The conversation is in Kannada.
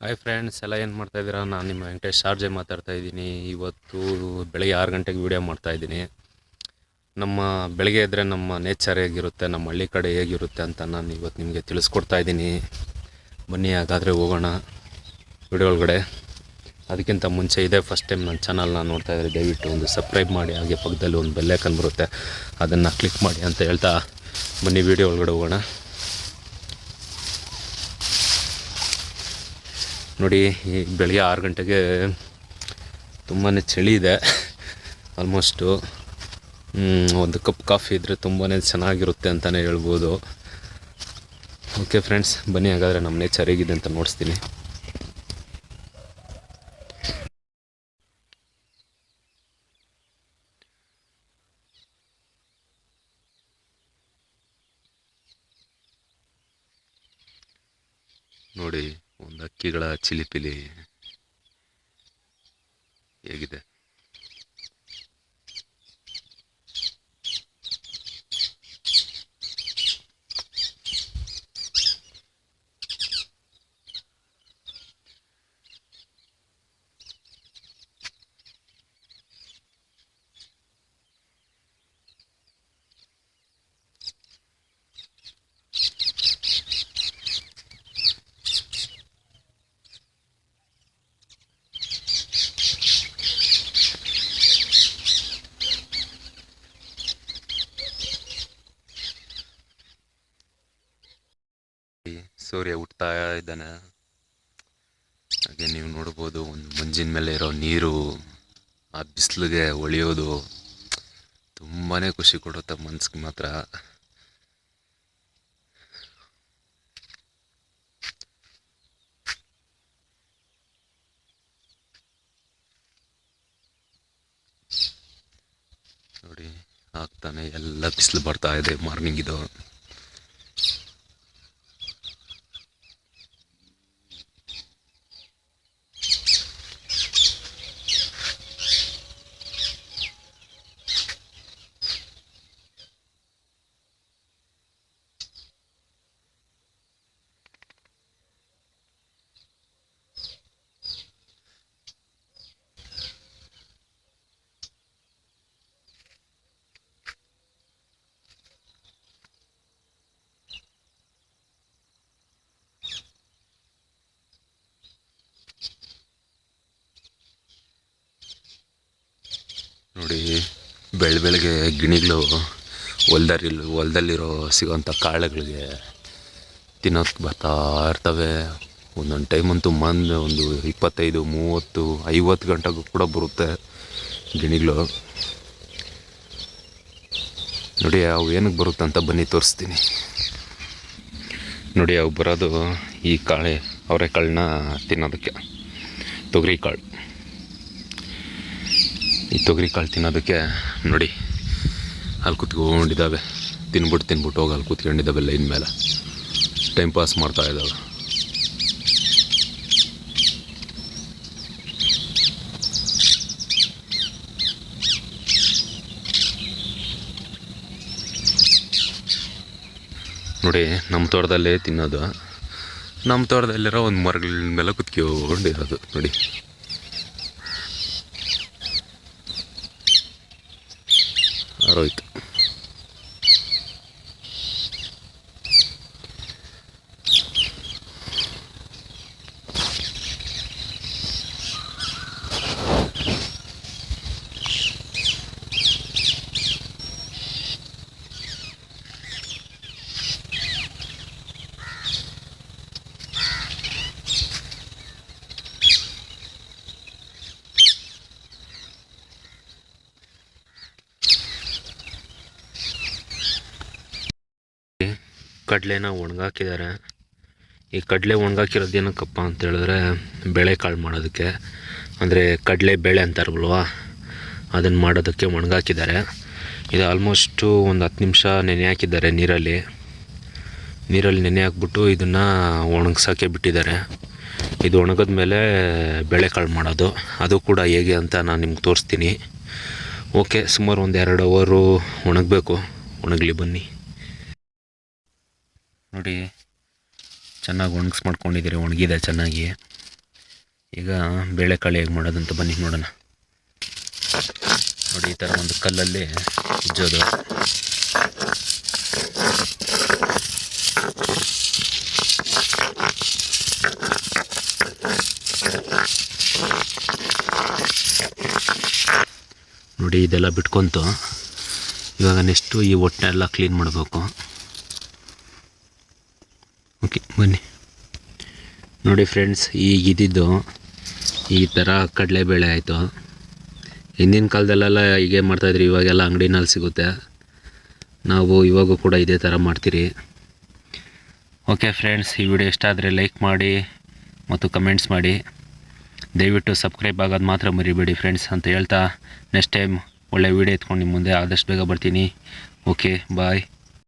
ಹಾಯ್ ಫ್ರೆಂಡ್ಸ್ ಎಲ್ಲ ಏನು ಮಾಡ್ತಾ ಇದ್ದೀರಾ? ನಾನು ನಿಮ್ಮ ವೆಂಕಟೇಶ್ ಶಾರ್ಜೆ ಮಾತಾಡ್ತಾ ಇದ್ದೀನಿ. ಇವತ್ತು ಬೆಳಗ್ಗೆ ಆರು ಗಂಟೆಗೆ ವೀಡಿಯೋ ಮಾಡ್ತಾಯಿದ್ದೀನಿ ನಮ್ಮ ಬೆಳಗ್ಗೆ ಇದ್ದರೆ ನಮ್ಮ ನೇಚರ್ ಹೇಗಿರುತ್ತೆ, ನಮ್ಮ ಹಳ್ಳಿ ಕಡೆ ಹೇಗಿರುತ್ತೆ ಅಂತ ನಾನು ಇವತ್ತು ನಿಮಗೆ ತಿಳಿಸ್ಕೊಡ್ತಾ ಇದ್ದೀನಿ. ಬನ್ನಿ, ಹಾಗಾದರೆ ಹೋಗೋಣ ವಿಡಿಯೋ ಒಳಗಡೆ ಅದಕ್ಕಿಂತ ಮುಂಚೆ ಇದೇ ಫಸ್ಟ್ ಟೈಮ್ ನನ್ನ ಚಾನಲ್ನ ನೋಡ್ತಾ ಇದ್ದರೆ ದಯವಿಟ್ಟು ಒಂದು ಸಬ್ಸ್ಕ್ರೈಬ್ ಮಾಡಿ, ಹಾಗೆ ಪಕ್ಕದಲ್ಲಿ ಒಂದು ಬೆಲ್ಲೈಕನ್ ಬರುತ್ತೆ. ಅದನ್ನು ಕ್ಲಿಕ್ ಮಾಡಿ ಅಂತ ಹೇಳ್ತಾ ಬನ್ನಿ ವಿಡಿಯೋ ಒಳಗಡೆ ಹೋಗೋಣ. ನೋಡಿ, ಈ ಬೆಳಗ್ಗೆ ಆರು ಗಂಟೆಗೆ ತುಂಬಾ ಚಳಿ ಇದೆ. ಆಲ್ಮೋಸ್ಟು ಒಂದು ಕಪ್ ಕಾಫಿ ಇದ್ದರೆ ತುಂಬಾ ಚೆನ್ನಾಗಿರುತ್ತೆ ಅಂತಲೇ ಹೇಳ್ಬೋದು. ಓಕೆ ಫ್ರೆಂಡ್ಸ್ ಬನ್ನಿ ಹಾಗಾದರೆ ನಮ್ಮ ನೇಚರ್ ಹೇಗಿದೆ ಅಂತ ನೋಡಿಸ್ತೀನಿ. ನೋಡಿ ಒಂದು ಹಕ್ಕಿಗಳ ಚಿಲಿಪಿಲಿ ಹೇಗಿದೆ? ಸೂರ್ಯ ಹುಟ್ತಾ ಇದ್ದಾನೆ. ಹಾಗೆ ನೀವು ನೋಡ್ಬೋದು, ಒಂದು ಮಂಜಿನ ಮೇಲೆ ಇರೋ ನೀರು ಆ ಬಿಸಿಲಿಗೆ ಒಳಿಯೋದು ತುಂಬಾ ಖುಷಿ ಕೊಡುತ್ತೆ ಮನ್ಸಿಗೆ ಮಾತ್ರ. ನೋಡಿ, ಆಗ್ತಾನೆ, ಎಲ್ಲ ಬಿಸಿಲು ಬರ್ತಾ ಇದೆ ಮಾರ್ನಿಂಗ್ ಇದು. ನೋಡಿ ಬೆಳ ಬೆಳಗ್ಗೆ ಗಿಣಿಗಳು ಹೊಲ್ದಲ್ಲಿ ಹೊಲ್ದಲ್ಲಿರೋ ಸಿಗೋಂಥ ಕಾಳುಗಳಿಗೆ ತಿನ್ನೋಕ್ಕೆ ಬರ್ತಾ ಇರ್ತವೆ. ಒಂದೊಂದು ಟೈಮಂತೂ ಮಂದ್ ಒಂದು ಇಪ್ಪತ್ತೈದು, ಮೂವತ್ತು, ಐವತ್ತು ಗಂಟೆಗೂ ಕೂಡ ಬರುತ್ತೆ ಗಿಣಿಗಳು. ನೋಡಿ, ಅವು ಏನಕ್ಕೆ ಬರುತ್ತೆ ಅಂತ ಬನ್ನಿ, ತೋರಿಸ್ತೀನಿ. ನೋಡಿ, ಅವು ಬರೋದು ಈ ಕಾಳೆ, ಅವರೆಕಾಳನ್ನ ತಿನ್ನೋದಕ್ಕೆ ತೊಗರಿ ಕಾಳು ಈ ತೊಗರಿ ಕಾಳು ತಿನ್ನೋದಕ್ಕೆ ನೋಡಿ. ಅಲ್ಲಿ ಕೂತ್ಕೊಂಡಿದ್ದಾವೆ. ತಿನ್ಬಿಟ್ಟು ತಿನ್ಬಿಟ್ಟು ಹೋಗಿ ಅಲ್ಲಿ ಕೂತ್ಕೊಂಡಿದ್ದಾವೆ ಲೈನ್ ಮೇಲೆ ಟೈಮ್ ಪಾಸ್ ಮಾಡ್ತಾ ಇದ್ದಾವೆ. ನೋಡಿ ನಮ್ಮ ತೋಟದಲ್ಲೇ ತಿನ್ನೋದು. ನಮ್ಮ ತೋಟದಲ್ಲಿರೋ ಒಂದು ಮರಗಳ ಮೇಲೆ ಕುತ್ಕೊಂಡಿರೋದು ನೋಡಿ. ಆರೋಯ್ತು ಕಡಲೆನ ಒಣಗಾಕಿದ್ದಾರೆ. ಈ ಕಡಲೆ ಒಣಗಾಕಿರೋದು ಏನಕ್ಕಪ್ಪ ಅಂತ ಹೇಳಿದ್ರೆ ಬೇಳೆಕಾಳು ಮಾಡೋದಕ್ಕೆ. ಅಂದರೆ ಕಡಲೆ ಬೇಳೆ ಅಂತಾರಲ್ವ ಅದನ್ನು ಮಾಡೋದಕ್ಕೆ ಒಣಗಾಕಿದ್ದಾರೆ. ಇದು ಆಲ್ಮೋಸ್ಟು ಒಂದು ಹತ್ತು ನಿಮಿಷ ನೆನೆ ಹಾಕಿದ್ದಾರೆ ನೀರಲ್ಲಿ. ನೀರಲ್ಲಿ ನೆನೆ ಹಾಕ್ಬಿಟ್ಟು ಇದನ್ನು ಒಣಗ್ಸೋಕ್ಕೆ ಬಿಟ್ಟಿದ್ದಾರೆ. ಇದು ಒಣಗಿದ ಮೇಲೆ ಬೇಳೆಕಾಳು ಮಾಡೋದು. ಅದು ಕೂಡ ಹೇಗೆ ಅಂತ ನಾನು ನಿಮ್ಗೆ ತೋರಿಸ್ತೀನಿ. ಓಕೆ ಸುಮಾರು ಒಂದು ಎರಡು ಅವರು ಒಣಗಬೇಕು. ಒಣಗಲಿ ಬನ್ನಿ. ನೋಡಿ, ಚೆನ್ನಾಗಿ ಒಣಗಿಸ್ ಮಾಡ್ಕೊಂಡಿದ್ದೀರಿ, ಒಣಗಿದೆ ಚೆನ್ನಾಗಿ. ಈಗ ಬೇಳೆಕಾಳು ಹೇಗೆ ಮಾಡೋದಂತ ಬನ್ನಿ ನೋಡೋಣ. ನೋಡಿ, ಈ ಥರ ಒಂದು ಕಲ್ಲಲ್ಲಿ ಉಜ್ಜೋದು. ನೋಡಿ, ಇದೆಲ್ಲ ಬಿಟ್ಕೊಂತು ಇವಾಗ ನೆಕ್ಸ್ಟು ಈ ಹೊಟ್ಟೆಲ್ಲ ಕ್ಲೀನ್ ಮಾಡಬೇಕು. ಓಕೆ, ಬನ್ನಿ. ನೋಡಿ ಫ್ರೆಂಡ್ಸ್, ಈಗ ಇದ್ದಿದ್ದು ಈ ಥರ ಕಡಲೆಬೇಳೆ ಆಯಿತು. ಹಿಂದಿನ ಕಾಲದಲ್ಲೆಲ್ಲ ಹೀಗೆ ಮಾಡ್ತಾಯಿದ್ರಿ ಇವಾಗೆಲ್ಲ ಅಂಗಡಿನಲ್ಲಿ ಸಿಗುತ್ತೆ. ನಾವು ಇವಾಗೂ ಕೂಡ ಇದೇ ಥರ ಮಾಡ್ತೀರಿ. ಓಕೆ ಫ್ರೆಂಡ್ಸ್, ಈ ವಿಡಿಯೋ ಇಷ್ಟ ಆದರೆ ಲೈಕ್ ಮಾಡಿ ಮತ್ತು ಕಮೆಂಟ್ಸ್ ಮಾಡಿ. ದಯವಿಟ್ಟು ಸಬ್ಸ್ಕ್ರೈಬ್ ಆಗೋದು ಮಾತ್ರ ಮರಿಬೇಡಿ ಫ್ರೆಂಡ್ಸ್ ಅಂತ ಹೇಳ್ತಾ ನೆಕ್ಸ್ಟ್ ಟೈಮ್ ಒಳ್ಳೆ ವಿಡಿಯೋ ಎತ್ಕೊಂಡು ನಿಮ್ಮ ಮುಂದೆ ಆದಷ್ಟು ಬೇಗ ಬರ್ತೀನಿ. Okay, bye.